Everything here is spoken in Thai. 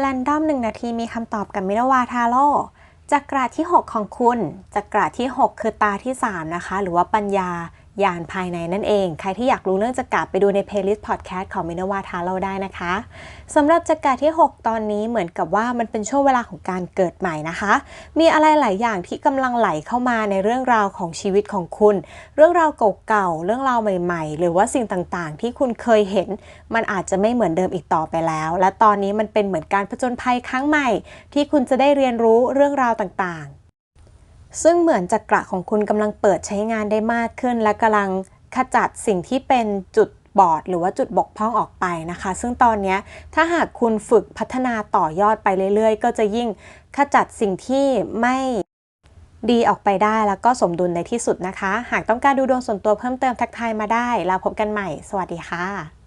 แรนดอมหนึ่งนาทีมีคำตอบกับมินาวาทาโร่จักราที่ 6 ของคุณ จักราที่ 6 คือตาที่ 3 นะคะ หรือว่าปัญญา ญาณภายในนั่นเอง ใครที่อยากรู้เรื่องจักราไปดูในเพลย์ลิสต์พอดแคสต์ของมินาวาทาโร่ได้นะคะสำหรับจักราที่ 6 ตอนนี้เหมือนกับว่ามันเป็นช่วงเวลาของการเกิดใหม่นะคะ มีอะไรหลายอย่างที่กำลังไหลเข้ามาในเรื่องราวของชีวิตของคุณ เรื่องราวเก่าๆเรื่องราวใหม่ๆ หรือว่าสิ่งต่างๆ ที่คุณเคยเห็น มันอาจจะไม่เหมือนเดิมอีกต่อไปแล้ว และตอนนี้มันเป็นเหมือนการผจญภัยครั้งใหม่ ที่คุณจะได้เรียนรู้เรื่องราวต่างๆ ซึ่งเหมือนจักระของคุณกำลังเปิดใช้งานได้มากขึ้น และกำลังขจัดสิ่งที่เป็นจุดบอดหรือว่าจุดบกพร่องออกไปนะคะ ซึ่งตอนนี้ถ้าหากคุณฝึกพัฒนาต่อยอดไปเรื่อยๆ ก็จะยิ่งขจัดสิ่งที่ไม่ดีออกไปได้แล้วก็สมดุลในที่สุดนะคะ หากต้องการดูดวงส่วนตัวเพิ่มเติมทักทายมาได้ แล้วพบกันใหม่ สวัสดีค่ะ